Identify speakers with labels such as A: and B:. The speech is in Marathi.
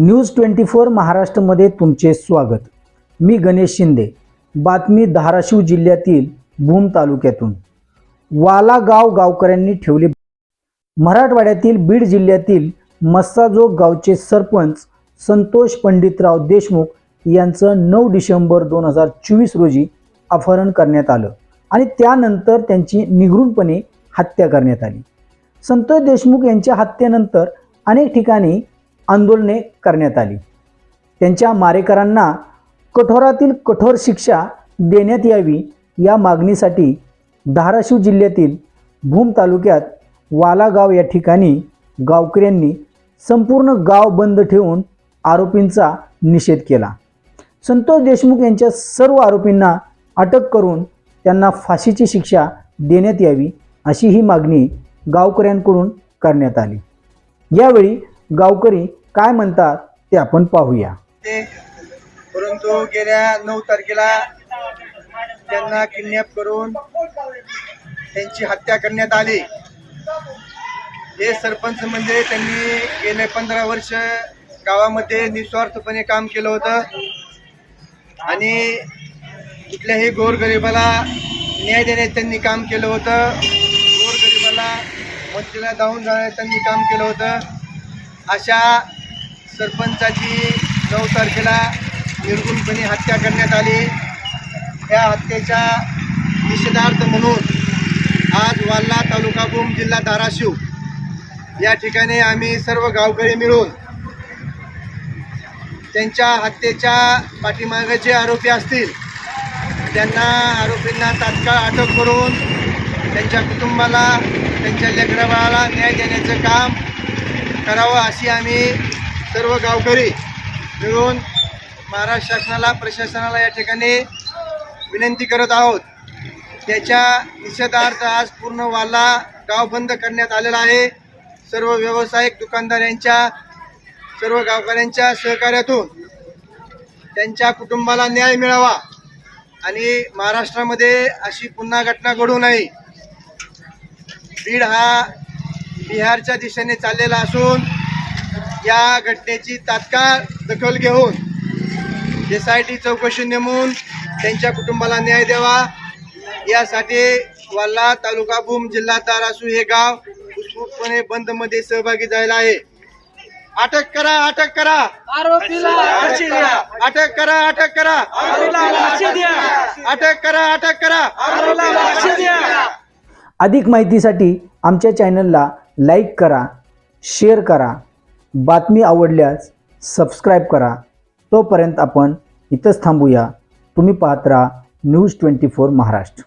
A: न्यूज ट्वेंटी फोर महाराष्ट्रमध्ये तुमचे स्वागत. मी गणेश शिंदे. बातमी धाराशिव जिल्ह्यातील भूम तालुक्यातून. वालागाव गावकऱ्यांनी ठेवले. मराठवाड्यातील बीड जिल्ह्यातील मस्साजोग गावचे सरपंच संतोष पंडितराव देशमुख यांचं नऊ डिसेंबर दोन हजार चोवीस रोजी अपहरण करण्यात आलं आणि त्यानंतर त्यांची निघृणपणे हत्या करण्यात आली. संतोष देशमुख यांच्या हत्येनंतर अनेक ठिकाणी आंदोलने करण्यात आली. त्यांच्या मारेकरांना कठोरातील कठोर शिक्षा देण्यात यावी या मागणीसाठी धाराशिव जिल्ह्यातील भूम तालुक्यात वालागाव या ठिकाणी गावकऱ्यांनी संपूर्ण गाव बंद ठेवून आरोपींचा निषेध केला. संतोष देशमुख यांच्या सर्व आरोपींना अटक करून त्यांना फाशीची शिक्षा देण्यात यावी अशी ही मागणी गावकऱ्यांकडून करण्यात आली. यावेळी गावकरी काय म्हणतात ते आपण पाहूया.
B: ते परंतु गेल्या नऊ तारखेला त्यांना किडनॅप करून त्यांची हत्या करण्यात आली. हे सरपंच म्हणजे त्यांनी गेले पंधरा वर्ष गावामध्ये निस्वार्थपणे काम केलं होतं. आणि कुठल्याही गोरगरिबाला न्याय देण्यात त्यांनी काम केलं होतं. गोरगरिबाला मदतीला धावून जाण्यात त्यांनी काम केलं होतं. अशा सरपंचाची नऊ तारखेला निर्गुणपणे हत्या करण्यात आली. या हत्येच्या निषेधार्थ म्हणून आज वाल्ला तालुका भूम जिल्हा धाराशिव या ठिकाणी आम्ही सर्व गावकरी मिळून त्यांच्या हत्येच्या पाठीमागे जे आरोपी असतील त्यांना आरोपींना तात्काळ अटक करून त्यांच्या कुटुंबाला त्यांच्या लेकराबाळाला न्याय देण्याचं काम करावं अशी आम्ही सर्व गावकरी मिळून महाराष्ट्र शासनाला प्रशासनाला या ठिकाणी विनंती करत आहोत. त्याच्या निषेधार्थ आज पूर्ण वाला गाव बंद करण्यात आलेला आहे. सर्व व्यावसायिक दुकानदार यांच्या सर्व गावकऱ्यांच्या सहकार्यातून त्यांच्या कुटुंबाला न्याय मिळावा आणि महाराष्ट्रामध्ये अशी पुन्हा घटना घडू नये. बीड हा बिहारच्या दिशेने चाललेला असून या घटनेची तात्काळ दखल घेऊन एस आय टी चौकशी नेमून त्यांच्या कुटुंबाला न्याय द्यावा. यासाठी वाल्ला तालुका भूम जिल्हा धाराशिव हे गाव उत्स्फूर्तपणे बंदमध्ये सहभागी झालेला आहे. अटक करा अटक करा.
C: आरोपीला
B: अटक करा. अटक करा अटक करा. अटक करा
A: अधिक माहितीसाठी आमच्या चॅनलला लाईक करा शेअर करा. बातमी आवडल्यास सबस्क्राईब करा. तोपर्यंत आपण इथंच थांबूया. तुम्ही पाहत राहा न्यूज ट्वेंटी फोर महाराष्ट्र.